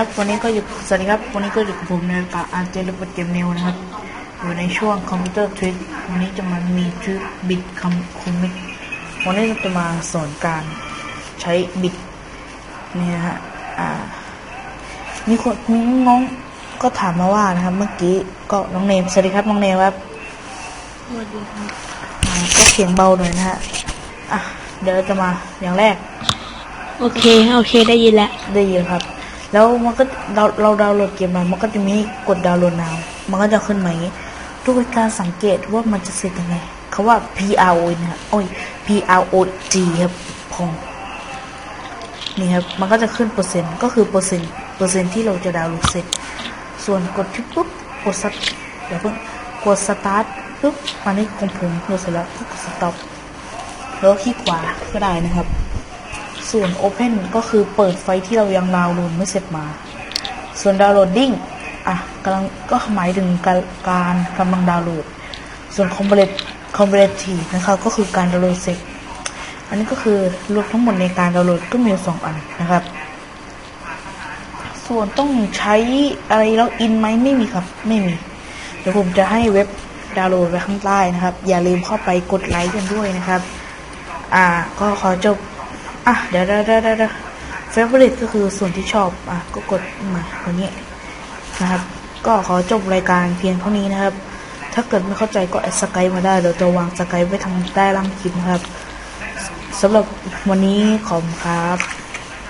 ครับวันนี้ก็อยู่สวัสดีครับวันนี้ก็อยู่กับผมในกับอาร์เจลปเกมเนวนะครับอยู่ในช่วงคอมพิวเตอร์ทริควันนี้จะมามีทริคบิตคำคอมมิกวันนี้เราจะมาสอนการใช้บิตเนี่ยฮะอ่ามีคนน้องก็ถามมาว่านะครับ เมื่อกี้ก็น้องเนมสวัสดีครับน้องเนมครับสวัสดีครับอ่าก็เสียงเบาหน่อยนะฮะอะเดี๋ยวเราจะมาอย่างแรก โอเคโอเคได้ยินแล้วได้ยินครับ แล้วมันก็เราเราดาวน์โหลดเกมมา มันก็จะมีกดดาวน์โหลดนาวมันก็จะขึ้นมาอย่างนี้ทุกการสังเกตว่ามันจะเสร็จยังไงเขาว่า P R O นะโอ้ย P R O G ครับพองนี่ครับ มันก็จะขึ้นเปอร์เซ็นต์ก็คือเปอร์เซ็นต์เปอร์เซ็นต์ที่เราจะดาวน์โหลดเสร็จ ส่วนกดที่ปุ๊บกดสตเดี๋ยวเพิ่งกดสตาร์ทปุ๊บอันนี้ของผมโหลดเสร็จแล้วก็กดสต็อปแล้วก็คลิกขวาก็ได้นะครับ ส่วน Open ก็คือเปิดไฟที่เรายังดาวน์โหลดไม่เสร็จมา ส่วน Downloading อะกำลังก็หมายถึงการการกำลังดาวน์โหลด ส่วน Complete Completive นะครับก็คือการดาวน์โหลดเสร็จ อันนี้ก็คือรวมทั้งหมดในการดาวน์โหลดก็มีสองอันนะครับ ส่วนต้องใช้อะไรแล้วอินไหมไม่มีครับไม่มี เดี๋ยวผมจะให้เว็บดาวน์โหลดไว้ข้างใต้นะครับ อย่าลืมเข้าไปกดไลค์กันด้วยนะครับ อ่า ก็ขอจบ อะเดี๋ยวเดี๋ยวเดี๋ยวเดี๋ยวเฟเวอร์ก็คือส่วนที่ชอบ อะ ก็กดมาตรงนี้นะครับ ก็ขอจบรายการเพียงเท่านี้นะครับ ถ้าเกิดไม่เข้าใจก็แอดสกายมาได้เดี๋ยวจะวางสกายไว้ทางใต้ล่างคลิปนะครับสำหรับวันนี้ขอบคุณครับ